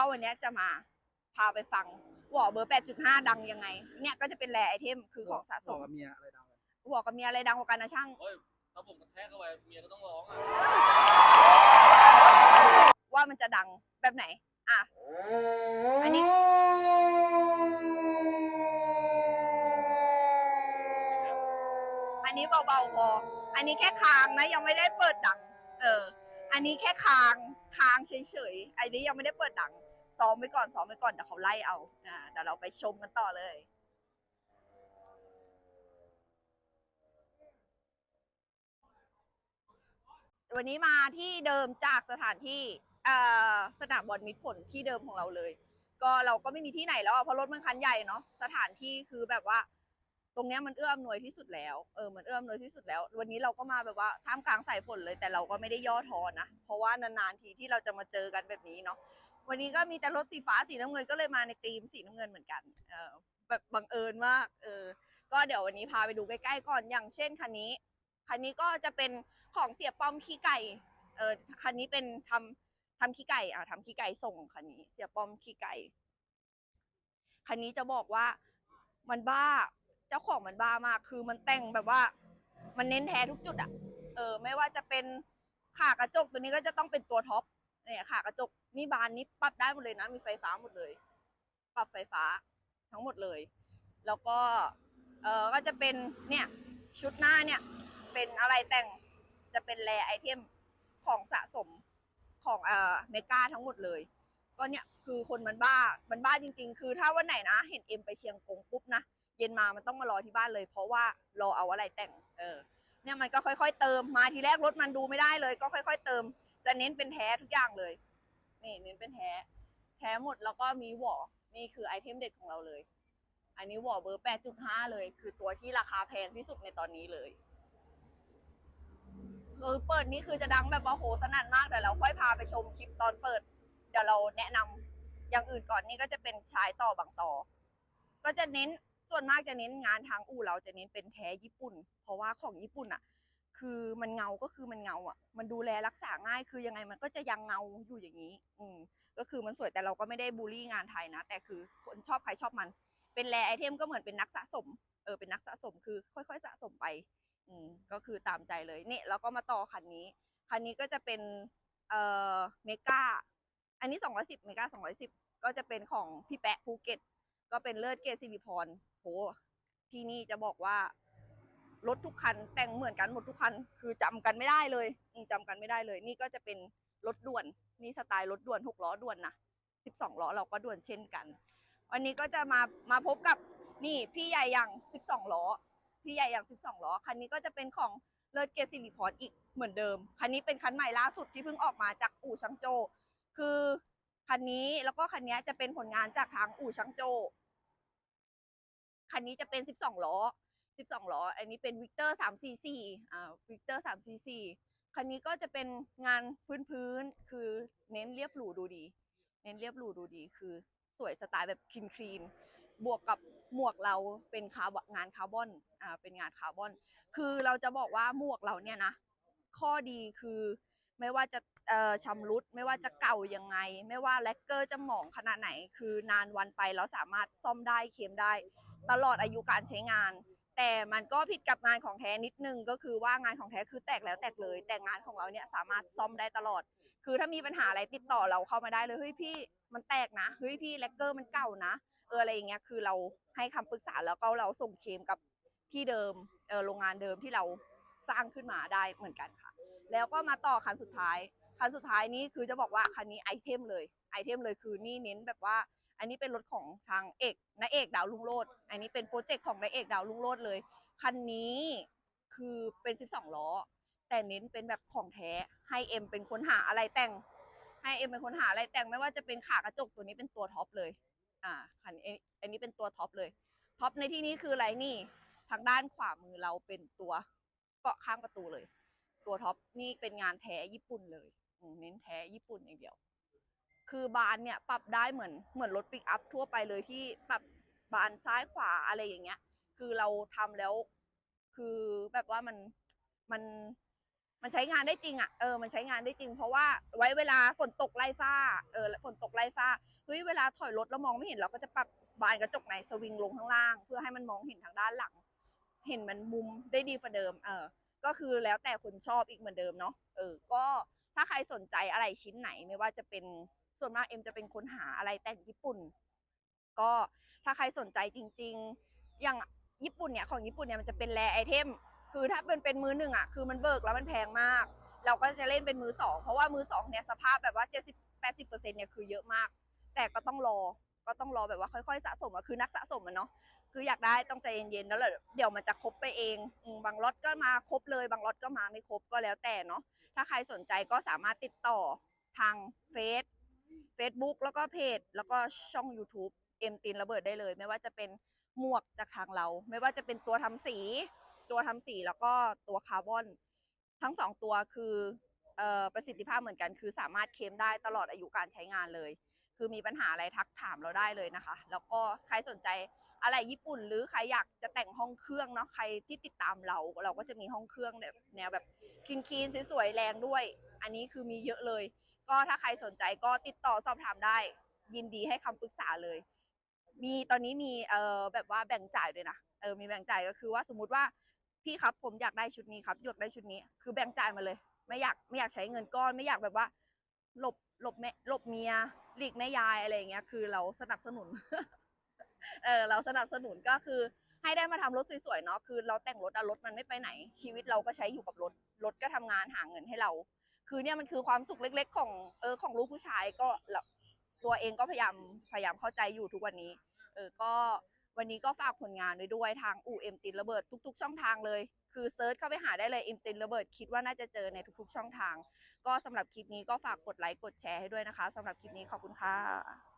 ก็วันเนี้ยจะมาพาไปฟังวอเบอร์ 8.5 ดังยังไง เนี่ยก็จะเป็นแรไอเทมคือของสะสบอกมกับเมียอะไรดังกันวอกับเมียอะไรดังกว่ากันนะช่างโอ้ยถ้าผมกระแทกเข้าไปเมียก็ต้องร้องอะว่ามันจะดังแบบไหน อะ อันนี้อันนี้เบาๆพอ อันนี้แค่ค้างนะยังไม่ได้เปิดดัง เออ อันนี้แค่ค้าง ค้างเฉยๆไอันนี้ยังไม่ได้เปิดดังซ้อมไว้ก่อนซ้อมไว้ก่อนเดี๋ยวเขาไล่เอาอ่าเดี๋ยวเราไปชมกันต่อเลยวันนี้มาที่เดิมจากสถานที่เอ่อสนามบอลมิตรผลที่เดิมของเราเลย ก็เราก็ไม่มีที่ไหนแล้วเพราะรถมันคันใหญ่เนาะสถานที่คือแบบว่า ตรงเนี้ยมันเอื้ออำนวยที่สุดแล้ว เออ มันเอื้ออำนวยที่สุดแล้ว วันนี้เราก็มาแบบว่าท่ามกลางสายฝนเลย แต่เราก็ไม่ได้ย่อท้อนะ เพราะว่านานๆทีที่เราจะมาเจอกันแบบนี้เนาะ วันนี้ก็มีแต่รถสีฟ้าสีน้ำเงินก็เลยมาในธีมสีน้ำเงินเหมือนกัน เออแบบบังเอิญมาก เออ ก็เดี๋ยววันนี้พาไปดูใกล้ๆก่อน อย่างเช่นคันนี้ คันนี้ก็จะเป็นของเสียป้อมขี้ไก่ เออ คันนี้เป็นทำทำขี้ไก่ อะทำขี้ไก่ส่งคันนี้ เสียป้อมขี้ไก่ คันนี้จะบอกว่ามันบ้า เจ้าของมันบ้ามาก คือมันแต่งแบบว่า มันเน้นแท้ทุกจุดอะเออ ไม่ว่าจะเป็นขากระจกตัวนี้ก็จะต้องเป็นตัวท็อปเนี่ยขากระจกนี่บานนี้ปรับได้หมดเลยนะ มีไฟฟ้าหมดเลย ปรับไฟฟ้าทั้งหมดเลย แล้วก็ เออก็จะเป็นเนี่ย ชุดหน้าเนี่ย เป็นอะไรแต่งจะเป็นแรไอเทมของสะสมของเอ่อเมกาทั้งหมดเลย ก็เนี่ยคือคนมันบ้ามันบ้าจริง ๆ คือถ้าวันไหนนะ เห็นเอ็มไปเชียงกงปุ๊บนะ เย็นมามันต้องมารอที่บ้านเลย เพราะว่ารอเอาอะไรแต่ง เออ เนี่ยมันก็ค่อยๆเติมมาทีแรกรถมันดูไม่ได้เลย ก็ค่อย ๆ เติม จะเน้นเป็นแท้ทุกอย่างเลย นี่เน้นเป็นแท้ แท้หมดแล้วก็มีหวอนี่คือไอเทมเด็ดของเราเลย อันนี้หวอเบอร์ 8.5 เลย คือตัวที่ราคาแพงที่สุดในตอนนี้เลยคือเปิดนี่คือจะดังแบบว่าโหสนั่นมากแต่เราค่อยพาไปชมคลิปตอนเปิด เดี๋ยวเราแนะนำอย่างอื่นก่อนนี่ก็จะเป็นชายต่อบางต่อ ก็จะเน้น ส่วนมากจะเน้นงานทางอู่เราจะเน้นเป็นแท้ญี่ปุ่น เพราะว่าของญี่ปุ่นอะ คือมันเงาก็คือมันเงาอะ มันดูแลรักษาง่าย คือยังไงมันก็จะยังเงาอยู่อย่างนี้ อืมก็คือมันสวยแต่เราก็ไม่ได้บูลลี่งานไทยนะ แต่คือคนชอบใครชอบมัน เป็นแรไอเทมก็เหมือนเป็นนักสะสม เออ เป็นนักสะสมคือค่อยๆ สะสมไป อืมก็คือตามใจเลยเนี่ยแล้วก็มาต่อคันนี้ คันนี้ก็จะเป็นเอ่อเมกาอันนี้ 210เมกา210 ก็จะเป็นของพี่แปะภูเก็ต ก็เป็นเลิศเกรดสิริพรโหที่นี่จะบอกว่ารถทุกคันแต่งเหมือนกันหมดทุกคัน คือจำกันไม่ได้เลยอืมจำกันไม่ได้เลย นี่ก็จะเป็นรถด่วนนี่สไตล์รถด่วนหกล้อด่วนนะ12ล้อเราก็ด่วนเช่นกัน วันนี้ก็จะมามาพบกับนี่พี่ใหญ่อย่าง12ล้อพี่ใหญ่อย่าง12ล้อคันนี้ก็จะเป็นของเลิศเกียรติสิริพรอีกเหมือนเดิม คันนี้เป็นคันใหม่ล่าสุดที่เพิ่งออกมาจากอู่ชังโจ คือคันนี้แล้วก็คันนี้จะเป็นผลงานจากทางอู่ชังโจ นนี้จะเป็น 12 ล้อ 12 ล้อ อันนี้เป็นวิกเตอร์344อ่าวิกเตอร์344คันนี้ก็จะเป็นงานพื้นๆ คือเน้นเรียบหรูดูดี เน้นเรียบหรูดูดี คือสวยสไตล์แบบคลีนคลีนบวกกับหมวกเราเป็นคาร์บงานคาร์บอน อ่า เป็นงานคาร์บอน คือเราจะบอกว่าหมวกเราเนี่ยนะ ข้อดีคือไม่ว่าจะเอ่อชำรุดไม่ว่าจะเก่ายังไง ไม่ว่าแลกเกอร์จะหมองขนาดไหน คือนานวันไปเราสามารถซ่อมได้เคลมได้ ตลอดอายุการใช้งาน แต่มันก็ผิดกับงานของแท้นิดนึงก็คือว่างานของแท้คือแตกแล้วแตกเลย แต่งานของเราเนี่ยสามารถซ่อมได้ตลอด คือถ้ามีปัญหาอะไรติดต่อเราเข้ามาได้เลยเฮ้ยพี่มันแตกนะเฮ้ยพี่แลกเกอร์มันเก่านะเอออะไรอย่างเงี้ยคือเราให้คำปรึกษาแล้วก็เราส่งเคมกับที่เดิมเออโรงงานเดิมที่เราสร้างขึ้นมาได้เหมือนกันค่ะ แล้วก็มาต่อคันสุดท้ายคันสุดท้ายนี้คือจะบอกว่าคันนี้ไอเทมเลยไอเทมเลยคือนี่เน้นแบบว่า อันนี้เป็นรถของทางเอกนายเอกดาวลุงโลดอันนี้เป็นโปรเจกต์ของนายเอกดาวลุงโลดเลย คันนี้คือเป็น 12 ล้อ แต่เน้นเป็นแบบของแท้ให้เอ็มเป็นคนหาอะไรแต่ง ให้เอ็มเป็นคนหาอะไรแต่งไม่ว่าจะเป็นขากระจกตัวนี้เป็นตัวท็อปเลย อ่าคันอันนี้เป็นตัวท็อปเลยท็อปในที่นี้คืออะไรนี่ ทางด้านขวามือเราเป็นตัวเกาะข้างประตูเลย ตัวท็อปนี่เป็นงานแท้ญี่ปุ่นเลยเน้นแท้ญี่ปุ่นอย่างเดียว คือบานเนี่ยปรับได้เหมือนเหมือนรถปิกอัพทั่วไปเลยที่ปรับบานซ้ายขวาอะไรอย่างเงี้ย คือเราทำแล้ว คือแบบว่ามันมันมันใช้งานได้จริงอะเออมันใช้งานได้จริง เพราะว่าไว้เวลาฝนตกไล่ฟ้าเออฝนตกไล่ฟ้าเฮ้ยเวลาถอยรถแล้วมองไม่เห็นเราก็จะปรับบานกระจกในสวิงลงข้างล่าง เพื่อให้มันมองเห็นทางด้านหลัง เห็นมันมุมได้ดีกว่าเดิม เออ ก็คือแล้วแต่คนชอบอีกเหมือนเดิมเนาะเออ ก็ถ้าใครสนใจอะไรชิ้นไหนไม่ว่าจะเป็น ส่วนมากเอ็มจะเป็นคนหาอะไรแต่งญี่ปุ่น ก็ถ้าใครสนใจจริง ๆ อย่างญี่ปุ่นเนี่ยของญี่ปุ่นเนี่ยมันจะเป็นแรไอเทม คือถ้าเป็นเป็นมือหนึ่งอะคือมันเบิกแล้วมันแพงมาก เราก็จะเล่นเป็นมือสองเพราะว่ามือสองเนี่ยสภาพแบบว่าเจ็ดสิบแปดสิบเปอร์เซ็นเนี่ยคือเยอะมาก แต่ก็ต้องรอ ก็ต้องรอแบบว่าค่อยๆ สะสมอะคือนักสะสมอะเนาะ คืออยากได้ต้องใจเย็นๆ แล้วเดี๋ยวมันจะครบไปเองบางล็อตก็มาครบเลย บางล็อตก็มาไม่ครบก็แล้วแต่เนาะ ถ้าใครสนใจก็สามารถติดต่อทางเฟซ Facebook แล้วก็เพจ แล้วก็ช่อง YouTube เอ็มตินระเบิดได้เลย ไม่ว่าจะเป็นหมวกจากทางเรา ไม่ว่าจะเป็นตัวทำสี ตัวทำสีแล้วก็ตัวคาร์บอน ทั้งสองตัวคือออประสิทธิภาพเหมือนกันคือสามารถเคลมได้ตลอดอายุการใช้งานเลย คือมีปัญหาอะไรทักถามเราได้เลยนะคะ แล้วก็ใครสนใจอะไรญี่ปุ่น หรือใครอยากจะแต่งห้องเครื่องเนาะใครที่ติดตามเรา เราก็จะมีห้องเครื่องแบบแนวแบบคลีนๆสวยๆแรงด้วย อันนี้คือมีเยอะเลย ก็ถ้าใครสนใจก็ติดต่อสอบถามได้ ยินดีให้คำปรึกษาเลย มีตอนนี้มีเอ่อแบบว่าแบ่งจ่ายด้วยนะเออมีแบ่งจ่ายก็คือว่าสมมุติว่าพี่ครับผมอยากได้ชุดนี้ครับอยากได้ชุดนี้ คือแบ่งจ่ายมาเลย ไม่อยากไม่อยากใช้เงินก้อน ไม่อยากแบบว่า หลบหลบแม่หลบเมียหลีกแม่ยายอะไรอย่างเงี้ย คือเราสนับสนุน เออเราสนับสนุนก็คือ ให้ได้มาทำรถสวยๆเนาะคือเราแต่งรถอะรถมันไม่ไปไหน ชีวิตเราก็ใช้อยู่กับรถรถก็ทำงานหาเงินให้เรา คือเนี่ยมันคือความสุขเล็ก ๆ ของเออของลูกผู้ชายก็ตัวเองก็พยายามพยายามเข้าใจอยู่ทุกวันนี้ เออก็วันนี้ก็ฝากผลงานไว้ด้วยทางอู่เอ็มตินระเบิดทุก ๆ ช่องทางเลย คือเซิร์ชเข้าไปหาได้เลยเอ็มตินระเบิดคิดว่าน่าจะเจอในทุก ๆ ช่องทาง ก็สำหรับคลิปนี้ก็ฝากกดไลค์กดแชร์ให้ด้วยนะคะสำหรับคลิปนี้ขอบคุณค่ะ